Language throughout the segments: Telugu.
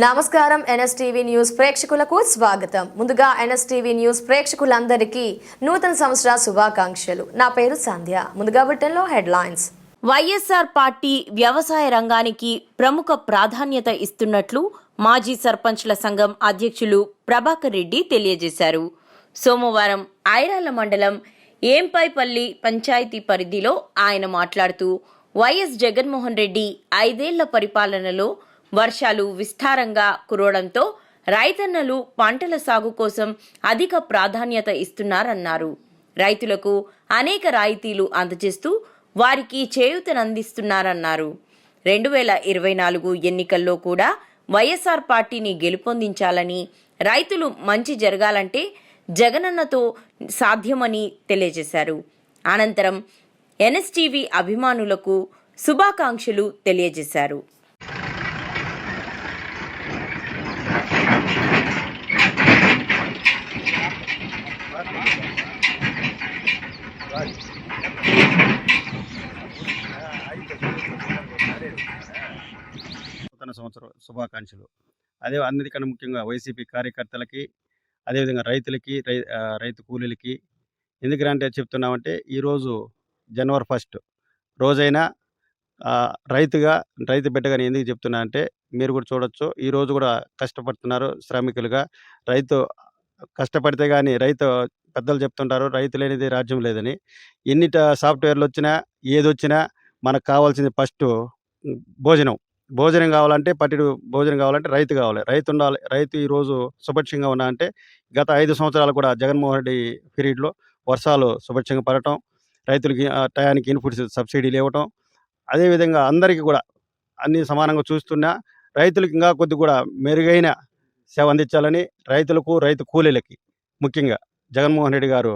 నమస్కారం ఎన్ఎస్టీవీ న్యూస్ ప్రేక్షకులకు స్వాగతం. ముందుగా ఎన్ఎస్టీవీ న్యూస్ ప్రేక్షకులందరికీ నూతన సంవత్సర శుభాకాంక్షలు. నా పేరు సంధ్య. ముందుగా బుట్టెన్లో హెడ్లైన్స్. వైఎస్ఆర్ పార్టీ వ్యవసాయ రంగానికి ప్రముఖ ప్రాధాన్యత ఇస్తున్నట్లు మాజీ సర్పంచ్ల సంఘం అధ్యక్షులు ప్రభాకర్ రెడ్డి తెలియజేశారు. సోమవారం ఐరాల మండలం ఏంపైపల్లి పంచాయతీ పరిధిలో ఆయన మాట్లాడుతూ వైఎస్ జగన్మోహన్ రెడ్డి ఐదేళ్ళ పరిపాలనలో వర్షాలు విస్తారంగా కురవడంతో రైతన్నలు పంటల సాగు కోసం అధిక ప్రాధాన్యత ఇస్తున్నారన్నారు. రైతులకు అనేక రాయితీలు అందజేస్తూ వారికి చేయూతనందిస్తున్నారన్నారు. రెండు వేల ఇరవై నాలుగు ఎన్నికల్లో కూడా వైఎస్ఆర్ పార్టీని గెలుపొందించాలని రైతులు మంచి జరగాలంటే జగనన్నతో సాధ్యమని తెలియజేశారు. అనంతరం ఎన్ఎస్టీవీ అభిమానులకు శుభాకాంక్షలు తెలియజేశారు నూతన సంవత్సరం శుభాకాంక్షలు. అదే అన్నిటికన్నా ముఖ్యంగా వైసీపీ కార్యకర్తలకి అదేవిధంగా రైతులకి రై రైతు కూలీలకి ఎందుకంటే చెప్తున్నామంటే ఈరోజు జనవరి ఫస్ట్ రోజైనా రైతుగా రైతు బిడ్డగాని ఎందుకు చెప్తున్నా అంటే మీరు కూడా చూడొచ్చు. ఈరోజు కూడా కష్టపడుతున్నారు శ్రామికులుగా. రైతు కష్టపడితే కానీ రైతు పెద్దలు చెప్తుంటారు రైతు లేనిది రాజ్యం లేదని. ఎన్ని సాఫ్ట్వేర్లు వచ్చినా ఏది వచ్చినా మనకు కావాల్సింది ఫస్ట్ భోజనం. భోజనం కావాలంటే పట్టిడు భోజనం కావాలంటే రైతు కావాలి. రైతు ఉండాలి. రైతు ఈరోజు సుభిక్షంగా ఉన్నా అంటే గత ఐదు సంవత్సరాలు కూడా జగన్మోహన్ రెడ్డి పీరియడ్లో వర్షాలు సుభిక్షంగా పడటం రైతులకి ఆ టయానికి ఇన్పుట్స్ సబ్సిడీలు ఇవ్వటం అదేవిధంగా అందరికీ కూడా అన్ని సమానంగా చూస్తున్నా రైతులకు ఇంకా కొద్ది కూడా మెరుగైన సేవ అందించాలని రైతులకు రైతు కూలీలకి ముఖ్యంగా జగన్మోహన్ రెడ్డి గారు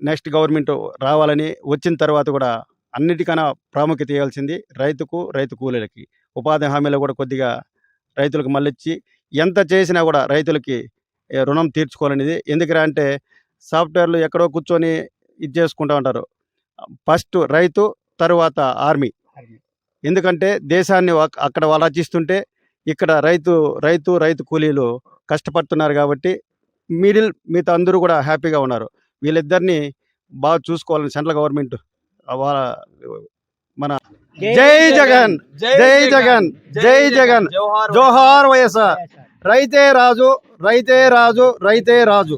నెక్స్ట్ గవర్నమెంట్ రావాలని వచ్చిన తర్వాత కూడా అన్నిటికన్నా ప్రాముఖ్యత ఇవ్వాల్సింది రైతుకు రైతు కూలీలకి. ఉపాధి హామీలు కూడా కొద్దిగా రైతులకు మళ్ళిచ్చి ఎంత చేసినా కూడా రైతులకి రుణం తీర్చుకోవాలనేది. ఎందుకంటే అంటే సాఫ్ట్వేర్లు ఎక్కడో కూర్చొని ఇది చేసుకుంటూ ఉంటారు. ఫస్ట్ రైతు తరువాత ఆర్మీ. ఎందుకంటే దేశాన్ని అక్కడ రచిస్తుంటే ఇక్కడ రైతు రైతు రైతు కూలీలు కష్టపడుతున్నారు కాబట్టి మిడిల్ మిగతా అందరూ కూడా హ్యాపీగా ఉన్నారు. వీళ్ళిద్దరిని బాగా చూసుకోవాలని సెంట్రల్ గవర్నమెంట్ వాళ్ళ మన జై జగన్ జై జగన్ జై జగన్ జోహార్ వైఎస్ఆర్ రైతే రాజు రైతే రాజు రైతే రాజు